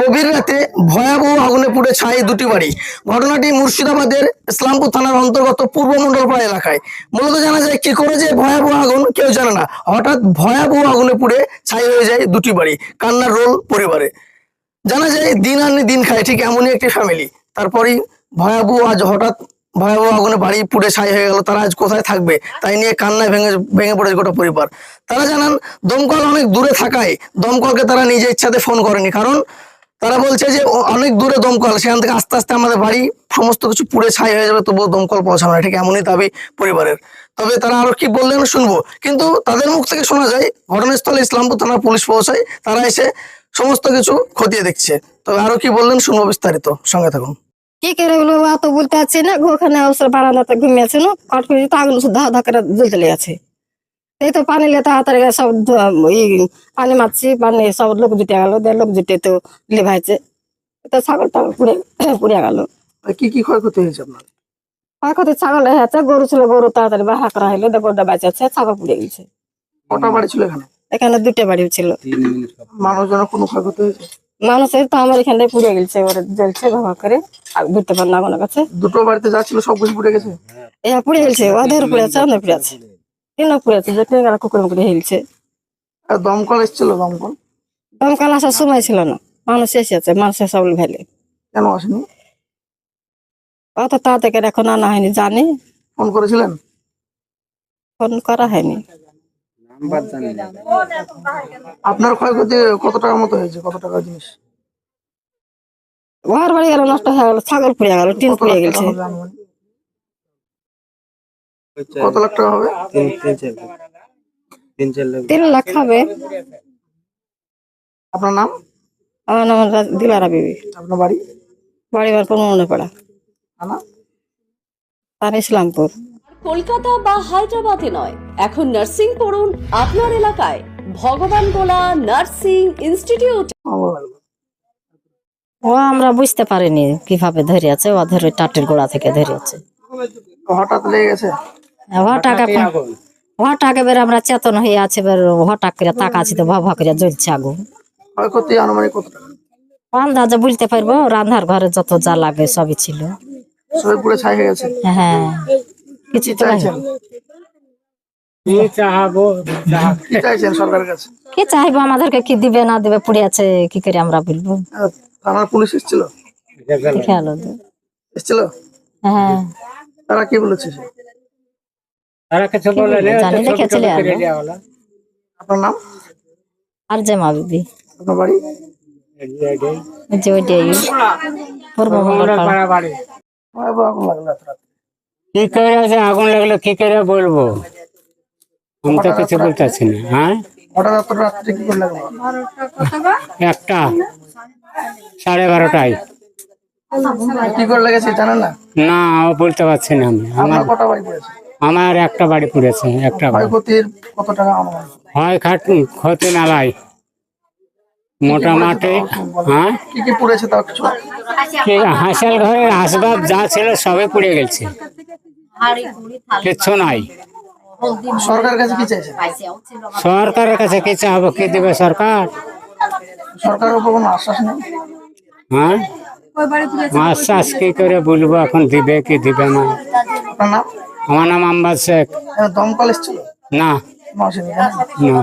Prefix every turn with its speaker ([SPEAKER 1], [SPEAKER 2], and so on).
[SPEAKER 1] গভীর রাতে ভয়াবহ আগুনে পুড়ে ছাই দুটি বাড়ি। ঘটনাটি মুর্শিদাবাদের ইসলামপুর থানার অন্তর্গত পূর্ব মন্ডলপাড়া এলাকায়। মূলত জানা যায়, কি করে যে ভয়াবহ আগুন কেউ জানে না। হঠাৎ ভয়াবহ আগুনে পুড়ে ছাই হয়ে যায় দুটি বাড়ি, কান্নার রোল পরিবারে। জানা যায়, দিন আনে দিন খায়, ঠিক এমনই একটি ফ্যামিলি তারপরেই ভয়াবহ আজ হঠাৎ ভয়াবহ আগুনে বাড়ি পুড়ে ছাই হয়ে গেল, তারা আজ কোথায় থাকবে? তাই নিয়ে কান্নায় ভেঙে ভেঙে পড়েছে গোটা পরিবার। তারা জানান, দমকল অনেক দূরে থাকায় দমকলকে তারা নিজে ইচ্ছাতে ফোন করেনি। কারণ তারা বলছে যে অনেক দূরে দমকল, সেখান থেকে আস্তে আস্তে আমাদের বাড়ি সমস্ত কিছু পুড়ে ছাই হয়ে যাবে, তবুও দমকল পৌঁছানো না। ঠিক এমনই দাবি পরিবারের। তবে তারা আরও কি বললেন শুনব। কিন্তু তাদের মুখ থেকে শোনা যায়, ঘটনাস্থলে ইসলামপুর থানার পুলিশ পৌঁছায়, তারা এসে সমস্ত কিছু খতিয়ে দেখছে। তবে আরও কি বললেন শুনব বিস্তারিত। সঙ্গে থাকুন।
[SPEAKER 2] কি করে বলব অত বলতে পারছি না ওখানে অবসর বারান্দাতে ঘুমিয়েছে না? কট করে তো আগুন শুধু ধা ধা করে জ্বলতে লেগেছে এই তো পানি লে তাড়াতাড়ি করে সব পানি মারছি পানি সব লোক জুটে গেল লোক জুটে তো লেভাইছে তো ছাগল টাগল পুড়ে পুড়ে গেল।
[SPEAKER 1] কি কি ক্ষয়ক্ষতি হয়েছে আপনার?
[SPEAKER 2] কত ছাগল হয়েছে গরু ছিল গরু তাড়াতাড়ি বাহা করা হইল দিয়ে গরুটা বাঁচাচ্ছে ছাগল পুড়ে গেছে।
[SPEAKER 1] কটা বাড়ি ছিল এখানে?
[SPEAKER 2] এখানে দুটো বাড়ি ছিল।
[SPEAKER 1] মানুষজনের কোনো ক্ষয়ক্ষতি হয়েছে?
[SPEAKER 2] মানুষের তো আমার এখানে পুড়ে গেছে ওরা জ্বলছে বাবা করে আর ঘুরতে পার না আগুনের কাছে।
[SPEAKER 1] দুটো বাড়িতে যাচ্ছিল সব কিছু পুড়ে গেছে?
[SPEAKER 2] এ পুড়ে গেছে ওদের পুড়ে আছে অনেক পুড়ে আছে। তিন পুড়ে আছে যে টেঙ্গারা কুকুর মুকুরে হেলছে।
[SPEAKER 1] আর দমকল এসেছিল দমকল?
[SPEAKER 2] দমকল আসার সময় ছিল না মানুষ এসেছে মানুষের সব ভেলে।
[SPEAKER 1] কেন আসেনি?
[SPEAKER 2] অত তাড়াতাড়ি এখন আনা হয়নি জানি।
[SPEAKER 1] ফোন করেছিলেন?
[SPEAKER 2] ফোন করা হয়নি।
[SPEAKER 1] আপনার ক্ষয়ক্ষতি কত টাকার মতো হয়েছে? কত টাকার জিনিস?
[SPEAKER 2] ঘর বাড়ি গেল নষ্ট হয়ে গেল ছাগল পুড়ে গেল টিন পুড়ে গেছে।
[SPEAKER 1] টাকা? কত লাখ টাকা হবে?
[SPEAKER 3] তিন তিন লাখ।
[SPEAKER 2] হবে।
[SPEAKER 1] আপনার নাম?
[SPEAKER 2] আমার নাম দিলারা বিবি।
[SPEAKER 1] আপনার বাড়ি?
[SPEAKER 2] বাড়ি বার মনে পড়া।
[SPEAKER 1] থানা?
[SPEAKER 2] তার ইসলামপুর।
[SPEAKER 4] কলকাতা বা হায়দ্রাবাদে নয়। এখন নার্সিং পড়ুন আপনার এলাকায়। ভগবান গোলা নার্সিং ইনস্টিটিউট।
[SPEAKER 5] ও আমরা বুঝতে পারিনি কীভাবে ধরিয়াছে। ও ধরে টাটের গোড়া থেকে ধরিয়াছে।
[SPEAKER 1] হঠাৎ লেগে গেছে?
[SPEAKER 5] হঠাৎ এখন হঠাৎ এবার আমরা চেতন হয়ে আছে এবার হঠাৎ করে তাকাছি তো ভাবা করে জ্বলছে আগুন।
[SPEAKER 1] ক্ষয়ক্ষতি আনুমানিক কত টাকা?
[SPEAKER 5] আন্দাজে বলতে পারব রান্নার ঘরে যত যা লাগে সবই ছিল।
[SPEAKER 1] সবাই পুড়ে ছাই হয়ে গেছে?
[SPEAKER 5] হ্যাঁ। কিছু
[SPEAKER 1] চাইছেন কি চাইছেন সরকারের কাছে?
[SPEAKER 5] কি চাইব? আমাদেরকে কি দিবে না দিবে? পুড়ে আছে কি করে আমরা বলব?
[SPEAKER 1] আহ, পুলিশ এসেছিল? এসেছিল?
[SPEAKER 5] হ্যাঁ।
[SPEAKER 1] তারা কি বলেছে?
[SPEAKER 5] জানি
[SPEAKER 1] আপনার নাম?
[SPEAKER 5] আর যে মা বিবি।
[SPEAKER 1] আপনার বাড়ি?
[SPEAKER 5] যে ওইটাই পূর্ব
[SPEAKER 1] লাগল।
[SPEAKER 6] কি করে আছে? আগুন লাগল কি করে বলব? আমি তো কিছু বলতেছি না। হ্যাঁ? একটা। সাড়ে বারোটায়।
[SPEAKER 1] কি করে লেগেছে জানেন না?
[SPEAKER 6] বলতে পারছি না আমি। আমার
[SPEAKER 1] কটা বাড়ি পড়েছে?
[SPEAKER 6] আমার একটা বাড়ি পড়েছে একটা বাড়ি।
[SPEAKER 1] ক্ষয়ক্ষতির কত টাকা
[SPEAKER 6] হয় খাট ক্ষতি মোটামুটি হ্যাঁ?
[SPEAKER 1] কি কি পড়েছে তাও কিছু
[SPEAKER 6] কি ঘরের আসবাব যা ছিল সবে পুড়ে গেছে। কিচ্ছু নাই।
[SPEAKER 1] সরকারের কাছে কি চাইছে?
[SPEAKER 6] সরকারের কাছে কি চাবো কি দিবে সরকার?
[SPEAKER 1] সরকারের উপর কোনো আশ্বাস নেই?
[SPEAKER 6] হ্যাঁ? আশ্বাস কি করে বলব? এখন দিবে কি দিবে না? আমার নাম আম্বাদ শেখ।
[SPEAKER 1] দমকল এসেছিল?
[SPEAKER 6] না? না।